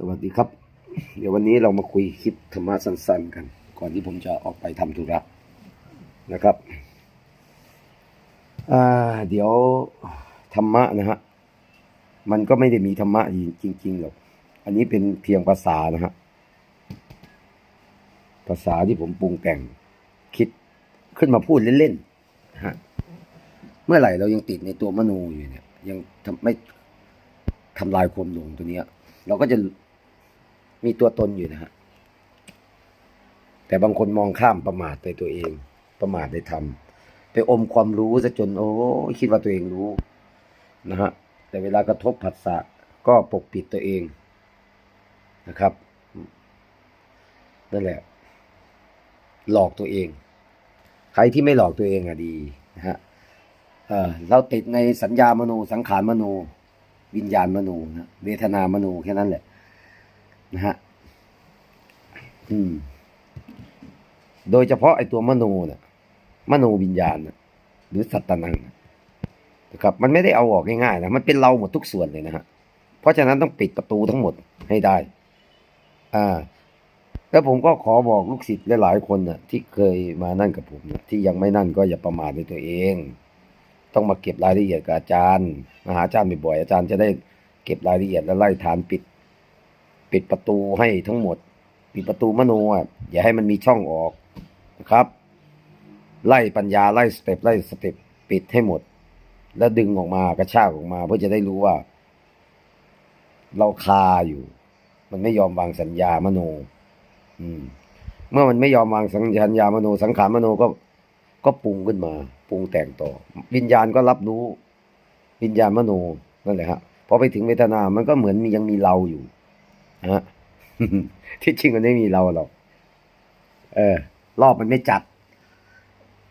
สวัสดีครับ เดี๋ยววันนี้เรามาคุยคลิปธรรมะสั้นๆกัน ก่อนที่ผมจะออกไปทำธุระนะครับเดี๋ยวธรรมะนะฮะมันก็ไม่ได้มีธรรมะจริงๆหรอกอันนี้เป็นเพียงภาษานะฮะภาษาที่ผมปรุงแต่งคิดขึ้นมาพูดเล่นๆฮะเมื่อไหร่เรายังติดในตัวมโนอยู่เนี่ย ยังทไม่ทำลายความหลงตัวเนี้ย เราก็จะ มีตัวตนอยู่นะฮะ แต่บางคนมองข้ามประมาทในตัวเอง ประมาทในธรรม ไปอมความรู้ซะจนโอ้คิดว่าตัวเองรู้นะฮะ แต่เวลากระทบผัสสะก็ปกปิดตัวเองนะครับ นั่นแหละ หลอกตัวเอง ใครที่ไม่หลอกตัวเองอะดีนะฮะเออเราติดในสัญญามโนสังขารมโน วิญญาณมโนนะเวทนามโนแค่นั้นแหละ นะฮะอืม โดยเฉพาะไอ้ตัวมโนน่ะมโนวิญญาณนะหรือสัตตนังนะครับ มันไม่ได้เอาออกง่ายๆนะมันเป็นเราหมดทุกส่วนเลยนะฮะเพราะฉะนั้นต้องปิดประตูทั้งหมดให้ได้ อ่า แล้วผมก็ขอบอกลูกศิษย์หลายๆคนน่ะ ที่เคยมานั่นกับผมนะที่ยังไม่นั่นก็อย่าประมาทในตัวเอง ต้องมาเก็บรายละเอียดกับอาจารย์มาหาอาจารย์บ่อยๆอาจารย์จะได้เก็บรายละเอียดและไล่ฐานปิด ปิดประตูให้ทั้งหมด ปิดประตูมโนอะอย่าให้มันมีช่องออกนะครับ ไล่ปัญญาไล่สเต็ปไล่สเต็ปปิดให้หมด แล้วดึงออกมากระชากออกมาเพื่อจะได้รู้ว่า เราคาอยู่ มันไม่ยอมวางสัญญามโน อืม เมื่อมันไม่ยอมวางสัญญามโน สังขารมโนก็ก็ปรุงขึ้นมาปรุงแต่งต่อ วิญญาณก็รับรู้ วิญญาณมโนนั่นแหละฮะพอไปถึงเวทนา มันก็เหมือนมียังมีเราอยู่ ฮะที่จริงมันไม่มีเราหรอกเออ รอบมันไม่จัด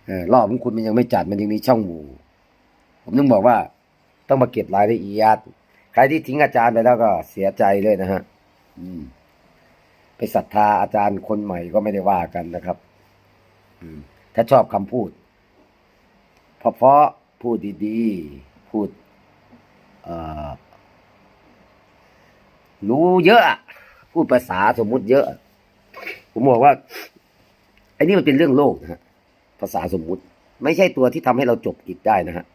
เออรอบของคุณมันยังไม่จัดมันยังมีช่องโหว่ผมต้องบอกว่า ต้องมาเก็บรายละเอียดใครที่ทิ้งอาจารย์ไปแล้วก็เสียใจเลยนะฮะ อืม ไปศรัทธาอาจารย์คนใหม่ก็ไม่ได้ว่ากันนะครับ อืม ถ้าชอบคำพูดเพราะพูดดีๆ พูดรู้เยอะ พูดภาษาสมมุติเยอะ ผมบอกว่าไอ้นี่มันเป็นเรื่องโลกนะฮะภาษาสมมุติ ไม่ใช่ตัวที่ทำให้เราจบกิจได้นะฮะ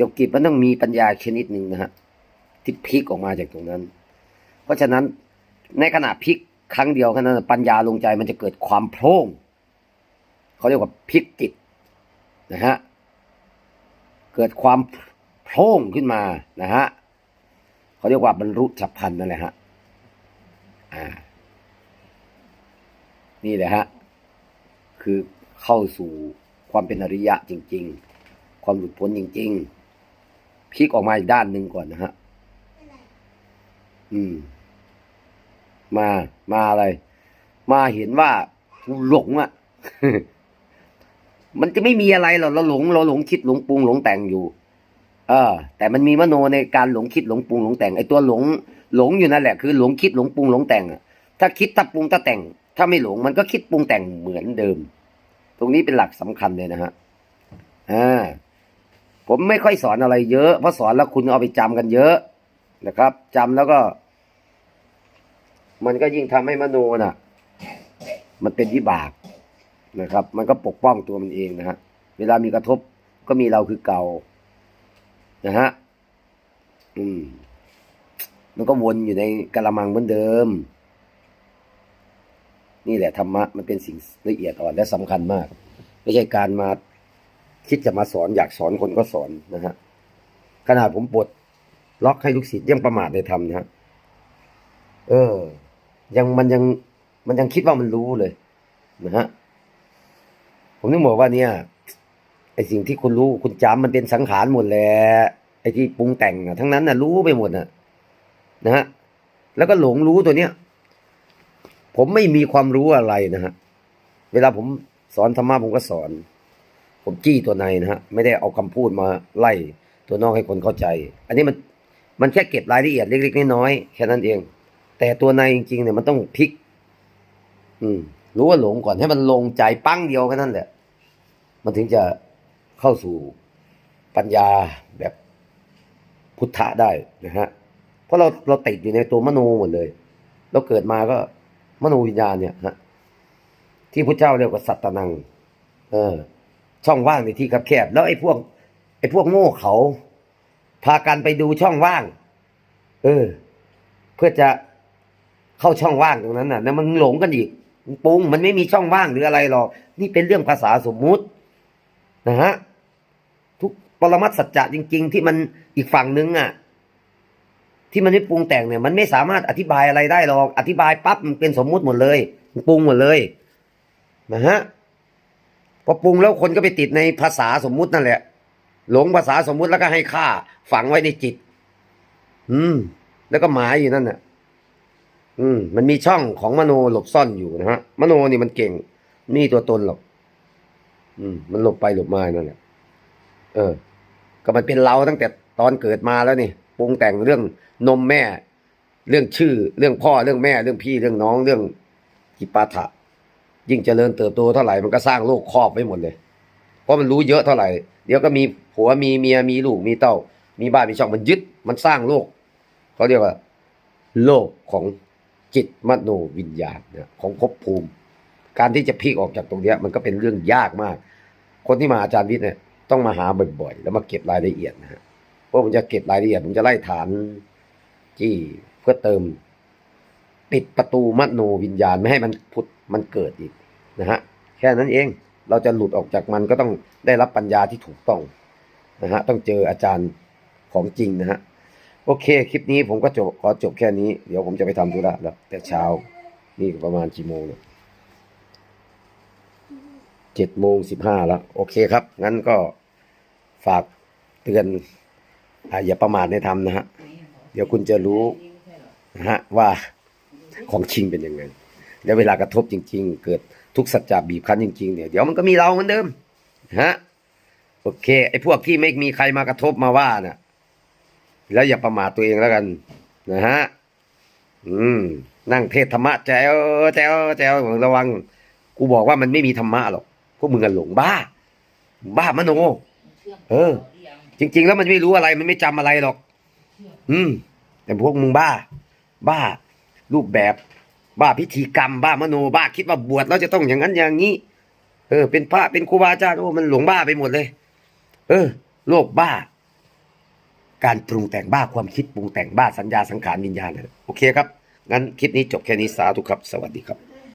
จบกิจมันต้องมีปัญญาชนิดหนึ่งนะฮะที่พลิกออกมาจากตรงนั้น เพราะฉะนั้นในขณะพลิกครั้งเดียวแค่นั้นปัญญาลงใจมันจะเกิดความโพร่งเขาเรียกว่าพลิกจิตนะฮะเกิดความโพร่งขึ้นมานะฮะเขาเรียกว่าบรรลุฉับพลันนั่นแหละฮะ อ่า นี่แหละฮะ คือเข้าสู่ความเป็นอริยะจริง ๆ ความหลุดพ้นจริง ๆ พลิกออกมาอีกด้านหนึ่งก่อนนะฮะ อืม มา มาอะไร มาเห็นว่าหลงอะ่ะ มันจะไม่มีอะไรหรอกเราหลง เราหลงคิดหลงปรุงหลงแต่งอยู่ เออ แต่มันมีมโนในการหลงคิดหลงปรุงหลงแต่งไอ้ตัวหลง หลงอยู่นั่นแหละคือหลงคิดหลงปรุงหลงแต่งอะถ้าคิดถ้าปรุงถ้าแต่ง ถ้าไม่หลงมันก็คิดปรุงแต่งเหมือนเดิม ตรงนี้เป็นหลักสำคัญเลยนะฮะอ่าผมไม่ค่อยสอนอะไรเยอะ เพราะสอนแล้วคุณเอาไปจำกันเยอะนะครับจำแล้วก็ มันก็ยิ่งทำให้มโนน่ะ มันเป็นวิบากนะครับ มันก็ปกป้องตัวมันเองนะฮะเวลามีกระทบก็มีเราคือเก่านะฮะอืม มันก็วนอยู่ในกะละมังเหมือนเดิม นี่แหละธรรมะมันเป็นสิ่งละเอียดอ่อนและสำคัญมาก ไม่ใช่การมาคิดจะมาสอนอยากสอนคนก็สอนนะฮะขนาดผมปลดล็อกให้ลูกศิษย์ยังประมาทในธรรมนะฮะเออ ยังมันยังมันยังคิดว่ามันรู้เลย นะฮะผมนึกบอกว่าเนี่ยไอสิ่งที่คุณรู้คุณจำมันเป็นสังขารหมดแหละไอที่ปรุงแต่งอะทั้งนั้นน่ะรู้ไปหมดน่ะ นะฮะแล้วก็หลงรู้ตัวเนี้ย ผมไม่มีความรู้อะไรนะฮะเวลาผมสอนธรรมะผมก็สอน ผมจี้ตัวในนะฮะไม่ได้เอาคำพูดมาไล่ตัวนอกให้คนเข้าใจ อันนี้มันมันแค่เก็บรายละเอียดเล็กๆน้อยๆแค่นั้นเอง แต่ตัวในจริงๆเนี่ยมันต้องพลิก อืม รู้ว่าหลงก่อนให้มันลงใจปั้งเดียวแค่นั้นแหละ มันถึงจะเข้าสู่ปัญญาแบบพุทธะได้นะฮะ เพราะเราเราติดอยู่ในตัวมโนหมดเลย เราเกิดมาก็มโนวิญญาณเนี่ยฮะที่พระเจ้าเรียกว่าสัตตนัง เออ ช่องว่างในที่คับแคบ แล้วไอ้พวก ไอ้พวกโง่เขา พากันไปดูช่องว่าง เออ เพื่อจะเข้าช่องว่างตรงนั้นน่ะแล้วมันหลงกันอีกปรุงมันไม่มีช่องว่างหรืออะไรหรอก นี่เป็นเรื่องภาษาสมมุติ นะฮะ ทุกปรมัตสัจจะจริง ๆ ที่มันอีกฝั่งนึงอะ ที่มันไม่ปรุงแต่งเนี่ยมันไม่สามารถอธิบายอะไรได้หรอก อธิบายปั๊บมันเป็นสมมุติหมดเลยมันปรุงหมดเลยนะฮะพอปรุงแล้วคนก็ไปติดในภาษาสมมุตินั่นแหละ หลงภาษาสมมุติแล้วก็ให้ค่า ฝังไว้ในจิต อืม แล้วก็หมายอยู่นั่นน่ะ อืม มันมีช่องของมโนหลบซ่อนอยู่นะฮะมโนนี่มันเก่งไมมีตัวตนหรอก อืม มันหลบไปหลบมานั่นแหละเออ ก็มันเป็นเราตั้งแต่ตอนเกิดมาแล้วนี่ ปรุงแต่งเรื่องนมแม่ เรื่องชื่อ เรื่องพ่อ เรื่องแม่ เรื่องพี่ เรื่องน้อง เรื่องกิปาถะ ยิ่งเจริญเติบโตเท่าไหร่ มันก็สร้างโลกครอบไว้หมดเลย เพราะมันรู้เยอะเท่าไหร่ เดี๋ยวก็มีผัว มีเมีย มีลูก มีเต้า มีบ้าน มีช่อง มันยึด มันสร้างโลก เขาเรียกว่า โลกของจิตมโนวิญญาณของภพภูมิ การที่จะพลิกออกจากตรงนี้มันก็เป็นเรื่องยากมาก คนที่มาอาจารย์วิทย์เนี่ยต้องมาหาบ่อยๆ แล้วมาเก็บรายละเอียดนะฮะ เพราะผมจะเก็บรายละเอียดผมจะไล่ฐานที่เพื่อเติม ปิดประตูมโนวิญญาณไม่ให้มันผุดมันเกิดอีกนะฮะแค่นั้นเองเราจะหลุดออกจากมันก็ต้องได้รับปัญญาที่ถูกต้องนะฮะต้องเจออาจารย์ของจริงนะฮะโอเค คลิปนี้ผมก็จบขอจบแค่นี้ เดี๋ยวผมจะไปทำธุระแล้ว แต่เช้า นี่ประมาณกี่โมงเนี่ยเจ็ดโมงสิบห้าแล้ว โอเคครับ งั้นก็ฝากเตือน อ่าอย่าประมาทในธรรมนะฮะ เดี๋ยวคุณจะรู้นะฮะว่าของจริงเป็นยังไง แล้วเวลากระทบจริง ๆ เกิดทุกสัจจะบีบคั้นจริงๆเนี่ยเดี๋ยวมันก็มีเราเหมือนเดิมนะฮะโอเคไอ้พวกที่ไม่มีใครมากระทบมาว่าน่ะ แล้วอย่าประมาทตัวเองแล้วกัน นะฮะอืม นั่งเทศธรรมะแจ๋วแจ๋วแจ๋วระวัง กูบอกว่ามันไม่มีธรรมะหรอกพวกมึงกันหลงบ้า บ้ามโน เออ จริง ๆ แล้วมันไม่รู้อะไรมันไม่จำอะไรหรอก อืม แต่พวกมึงบ้า บ้า รูปแบบ บ้าพิธีกรรม บ้ามโนบ้าคิดว่าบวชแล้วจะต้องอย่างนั้นอย่างนี้ เออ เป็นพระเป็นครูบาอาจารย์โอ้มันหลงบ้าไปหมดเลย เออ โลกบ้า การปรุงแต่งบ้าความคิดปรุงแต่งบ้าสัญญาสังขารวิญญาณโอเคครับงั้นคลิปนี้จบแค่นี้สาธุครับ สวัสดีครับ